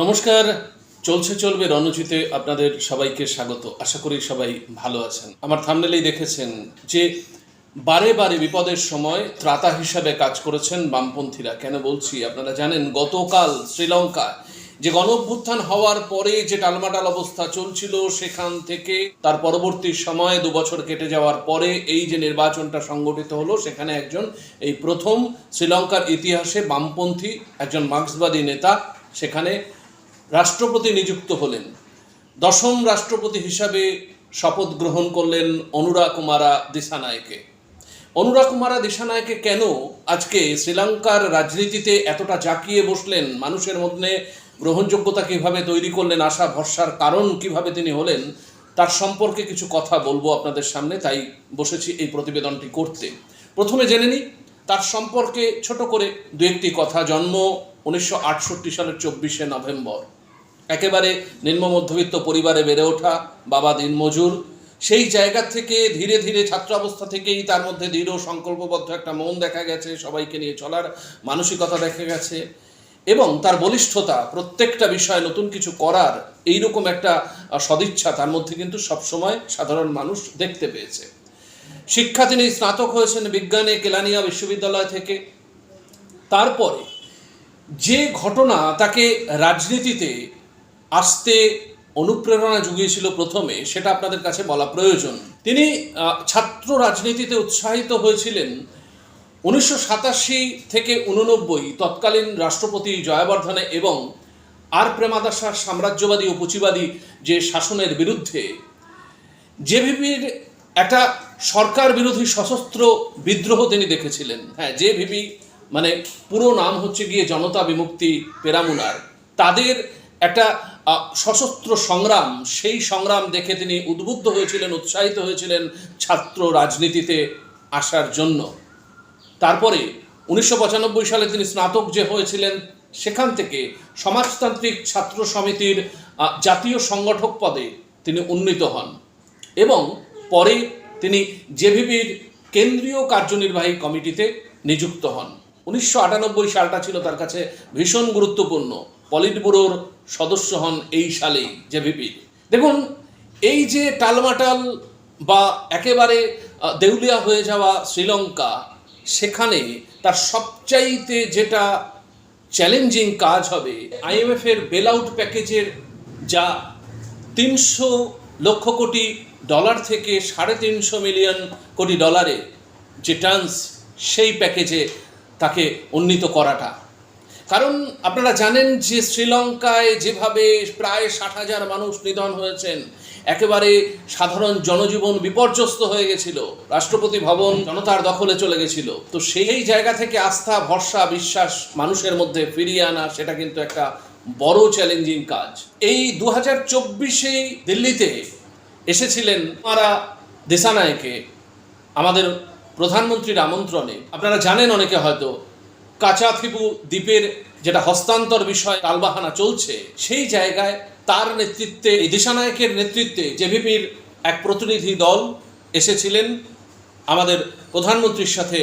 নমস্কার, চলছে চলবে রণজিতে আপনাদের সবাইকে স্বাগত। আশা করি সবাই ভালো আছেন। আমার থামনেলেই দেখেছেন যে বারে বারে বিপদের সময় ত্রাতা হিসাবে কাজ করেছেন বামপন্থীরা। কেন বলছি? আপনারা জানেন, গতকাল শ্রীলঙ্কা যে গণ অভ্যুত্থান হওয়ার পরে যে টালমাটাল অবস্থা চলছিল সেখান থেকে, তার পরবর্তী সময়ে দু বছর কেটে যাওয়ার পরে এই যে নির্বাচনটা সংগঠিত হলো, সেখানে একজন, এই প্রথম শ্রীলঙ্কার ইতিহাসে বামপন্থী, একজন মার্ক্সবাদী নেতা সেখানে রাষ্ট্রপতি নিযুক্ত হলেন। দশম রাষ্ট্রপতি হিসাবে শপথ গ্রহণ করলেন অনুরা কুমারা দিসানায়কে অনুরা কুমারা দিসানায়কে কেন আজকে শ্রীলঙ্কার রাজনীতিতে এতটা জাঁকিয়ে বসলেন? মানুষের মধ্যে গ্রহণযোগ্যতা কীভাবে তৈরি করলেন? আশা, ভরসার কারণ কীভাবে তিনি হলেন? তার সম্পর্কে কিছু কথা বলব আপনাদের সামনে, তাই বসেছি এই প্রতিবেদনটি করতে। প্রথমে জেনে নিই, তার সম্পর্কে ছোট করে দু একটি কথা। জন্ম উনিশশো আটষট্টি সালের চব্বিশে নভেম্বর। একেবারে নিম্ন মধ্যবিত্ত পরিবারে বেড়ে ওঠা বাবা দিনমজুর, সেই জায়গা থেকে ধীরে ধীরে ছাত্রাবস্থা থেকেই তার মধ্যে দৃঢ় সংকল্পবদ্ধ একটা মন দেখা গেছে, সবাইকে নিয়ে চলার মানসিকতা দেখা গেছে এবং তার বলিষ্ঠতা প্রত্যেকটা বিষয়ে নতুন কিছু করার এইরকম একটা সদিচ্ছা তার মধ্যে কিন্তু সবসময় সাধারণ মানুষ দেখতে পেয়েছে। শিক্ষা তিনি স্নাতক হয়েছেন বিজ্ঞানে কেলানিয়া বিশ্ববিদ্যালয় থেকে। তারপরে যে ঘটনা তাকে রাজনীতিতে আসতে অনুপ্রেরণা জুগিয়েছিল প্রথমে, সেটা আপনাদের কাছে বলা প্রয়োজন। তিনি ছাত্র রাজনীতিতে উৎসাহিত হয়েছিলেন উনিশশো সাতাশি থেকে উননব্বই তৎকালীন রাষ্ট্রপতি জয়াবর্ধনে এবং আর প্রেমাদাসার সাম্রাজ্যবাদী ও পুঁজিবাদী যে শাসনের বিরুদ্ধে। জেভিপির একটা সরকার বিরোধী সশস্ত্র বিদ্রোহ তিনি দেখেছিলেন। হ্যাঁ জেভিপি মানে পুরো নাম হচ্ছে গিয়ে জনতা বিমুক্তি পেরামুনার। তাদের একটা সশস্ত্র সংগ্রাম, সেই সংগ্রাম দেখে তিনি উদ্বুদ্ধ হয়েছিলেন, উৎসাহিত হয়েছিলেন ছাত্র রাজনীতিতে আসার জন্য। তারপরে উনিশশো পঁচানব্বই সালে তিনি স্নাতক যে হয়েছিলেন, সেখান থেকে সমাজতান্ত্রিক ছাত্র সমিতির জাতীয় সংগঠক পদে তিনি উন্নীত হন এবং পরে তিনি জেভিবির কেন্দ্রীয় কার্যনির্বাহী কমিটিতে নিযুক্ত হন। উনিশশো আটানব্বই সালটা ছিল তার কাছে ভীষণ গুরুত্বপূর্ণ। পলিট ব্যুরোর সদস্য হন এই সালেই জেভিপির দেখুন, এই যে টালমাটাল বা একেবারে দেউলিয়া হয়ে যাওয়া শ্রীলঙ্কা, সেখানে তার সবচাইতে যেটা চ্যালেঞ্জিং কাজ হবে আইএমএফ এর বেল আউট প্যাকেজের যা তিনশো লক্ষ কোটি ডলার থেকে সাড়ে তিনশো মিলিয়ন কোটি ডলারে যে টার্মস সেই প্যাকেজে তাকে উন্নীত করাটা। কারণ আপনারা জানেন যে শ্রীলঙ্কায় যেভাবে প্রায় ষাট হাজার মানুষ নিধন হয়েছেন, একেবারে সাধারণ জনজীবন বিপর্যস্ত হয়ে গেছিল। রাষ্ট্রপতি ভবন জনতার দখলে চলে গেছিল। তো সেই জায়গা থেকে আস্থা, ভরসা, বিশ্বাস মানুষের মধ্যে ফিরিয়ে আনা, সেটা কিন্তু একটা বড় চ্যালেঞ্জিং কাজ। এই দু হাজার চব্বিশেই দিল্লিতে এসেছিলেন মারা দেশানায়কে, আমাদের প্রধানমন্ত্রীর আমন্ত্রণে। আপনারা জানেন অনেকে হয়তো কাচাথিপু দ্বীপের যেটা হস্তান্তর বিষয় তালবাহানা চলছে, সেই জায়গায় তার নেতৃত্বে দিশানায়কের নেতৃত্বে জেভিপির এক প্রতিনিধি দল এসেছিলেন আমাদের প্রধানমন্ত্রীর সাথে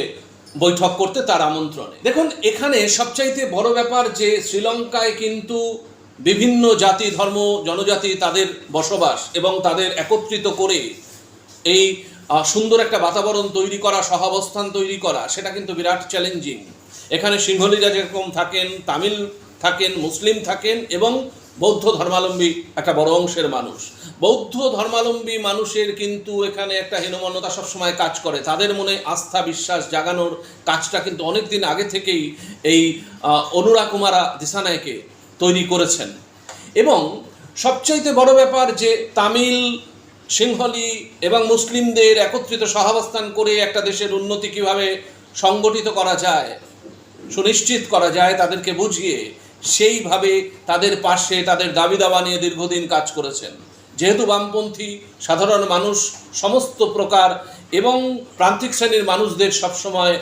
বৈঠক করতে তার আমন্ত্রণে। দেখুন, এখানে সবচাইতে বড় ব্যাপার যে শ্রীলঙ্কায় কিন্তু বিভিন্ন জাতি, ধর্ম, জনজাতি তাদের বসবাস এবং তাদের একত্রিত করে এই সুন্দর একটা বাতাবরণ তৈরি করা, সহাবস্থান তৈরি করা, সেটা কিন্তু বিরাট চ্যালেঞ্জিং। এখানে সিংহলীরা যেরকম থাকেন, তামিল থাকেন, মুসলিম থাকেন এবং বৌদ্ধ ধর্মাবলম্বী একটা বড় অংশের মানুষ। বৌদ্ধ ধর্মালম্বী মানুষের কিন্তু এখানে একটা হীনমন্যতা সবসময় কাজ করে। তাদের মনে আস্থা, বিশ্বাস জাগানোর কাজটা কিন্তু অনেক দিন আগে থেকেই এই অনুরা কুমারা দিসানায়কে তৈরি করেছেন। এবং সবচাইতে বড় ব্যাপার যে তামিল, সিংহলি এবং মুসলিমদের একত্রিত সহাবস্থান করে একটা দেশের উন্নতি কীভাবে সংগঠিত করা যায় সুনিশ্চিত করা যায় তাদেরকে বুঝিয়ে সেইভাবে তাদের পাশে তাদের দাবি দাবা নিয়ে দীর্ঘদিন কাজ করেছেন। যেহেতু বামপন্থী সাধারণ মানুষ সমস্ত প্রকার এবং প্রান্তিক শ্রেণির মানুষদের সবসময়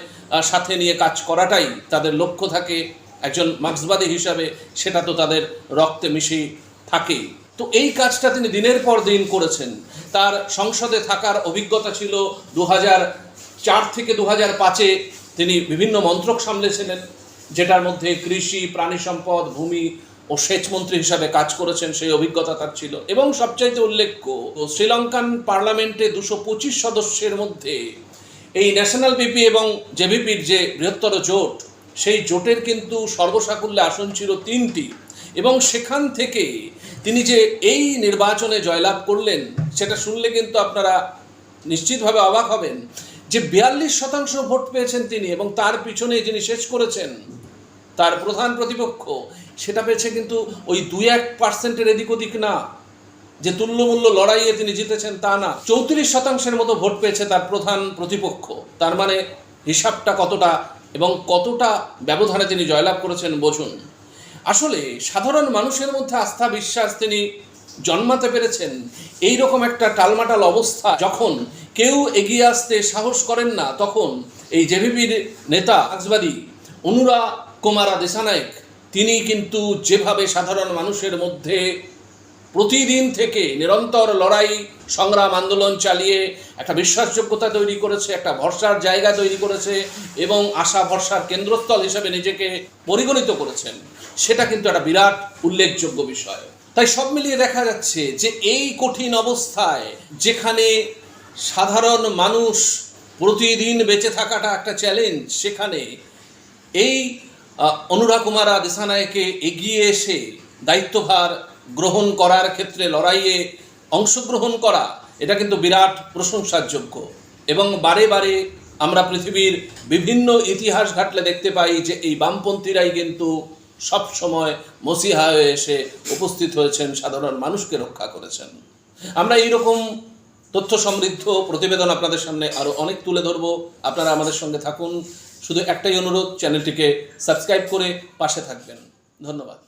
সাথে নিয়ে কাজ করাটাই তাদের লক্ষ্য থাকে, একজন মার্ক্সবাদী হিসাবে সেটা তো তাদের রক্তে মিশেই থাকেই। তো এই কাজটা তিনি দিনের পর দিন করেছেন। তার সংসদে থাকার অভিজ্ঞতা ছিল দু চার থেকে দু হাজার পাঁচে তিনি বিভিন্ন মন্ত্রক সামলেছিলেন, যেটার মধ্যে কৃষি প্রাণী সম্পদ ভূমি ও সেচ মন্ত্রী হিসাবে কাজ করেছেন, সেই অভিজ্ঞতা তার ছিল। এবং সবচাইতে উল্লেখ্য, শ্রীলঙ্কান পার্লামেন্টে দুশো পঁচিশ সদস্যের মধ্যে এই ন্যাশনাল বিপি এবং জেভিপির যে বৃহত্তর জোট, সেই জোটের কিন্তু সর্বসাকুল্যে আসন ছিল তিনটি। এবং সেখান থেকে তিনি যে এই নির্বাচনে জয়লাভ করলেন, সেটা শুনলে কিন্তু আপনারা নিশ্চিতভাবে অবাক হবেন। যে বিয়াল্লিশ শতাংশ ভোট পেয়েছেন তিনি এবং তার পিছনে যিনি শেষ করেছেন, তার প্রধান প্রতিপক্ষ, সেটা পেয়েছে কিন্তু ওই দুই এক পার্সেন্টের এদিক ওদিক না। যে তুল্যমূল্য লড়াইয়ে তিনি জিতেছেন তা না। চৌত্রিশ শতাংশের মতো ভোট পেয়েছে তার প্রধান প্রতিপক্ষ। তার মানে হিসাবটা কতটা এবং কতটা ব্যবধানে তিনি জয়লাভ করেছেন বোঝুন আসলে সাধারণ মানুষের মধ্যে আস্থা, বিশ্বাস তিনি জন্মাতে পেরেছেন। এই রকম একটা টালমাটাল অবস্থা, যখন কেউ এগিয়ে আসতে সাহস করেন না, তখন এই জেভিপির নেতা আজবাদি অনুরা কুমারা দেশানায়ক, তিনি কিন্তু যেভাবে সাধারণ মানুষের মধ্যে প্রতিদিন থেকে নিরন্তর লড়াই, সংগ্রাম, আন্দোলন চালিয়ে একটা বিশ্বাসযোগ্যতা তৈরি করেছে, একটা ভরসার জায়গা তৈরি করেছে এবং আশা ভরসার কেন্দ্রস্থল হিসেবে নিজেকে পরিগণিত করেছেন, সেটা কিন্তু একটা বিরাট উল্লেখযোগ্য বিষয়। তাই সব মিলিয়ে দেখা যাচ্ছে যে এই কঠিন অবস্থায় যেখানে সাধারণ মানুষ প্রতিদিন বেঁচে থাকাটা একটা চ্যালেঞ্জ সেখানে এই অনুরা কুমারা দেশানায়কে এগিয়ে এসে দায়িত্বভার গ্রহণ করার ক্ষেত্রে লড়াইয়ে অংশগ্রহণ করা, এটা কিন্তু বিরাট প্রশংসার যোগ্য এবং বারে বারে আমরা পৃথিবীর বিভিন্ন ইতিহাস ঘাটলে দেখতে পাই যে এই বামপন্থীরাই কিন্তু সব সময় মসিহা হয়ে এসে উপস্থিত হয়েছেন, সাধারণ মানুষকে রক্ষা করেছেন। আমরা এইরকম তথ্য সমৃদ্ধ প্রতিবেদন আপনাদের সামনে আরও অনেক তুলে ধরব। আপনারা আমাদের সঙ্গে থাকুন। শুধু একটাই অনুরোধ, চ্যানেলটিকে সাবস্ক্রাইব করে পাশে থাকবেন। ধন্যবাদ।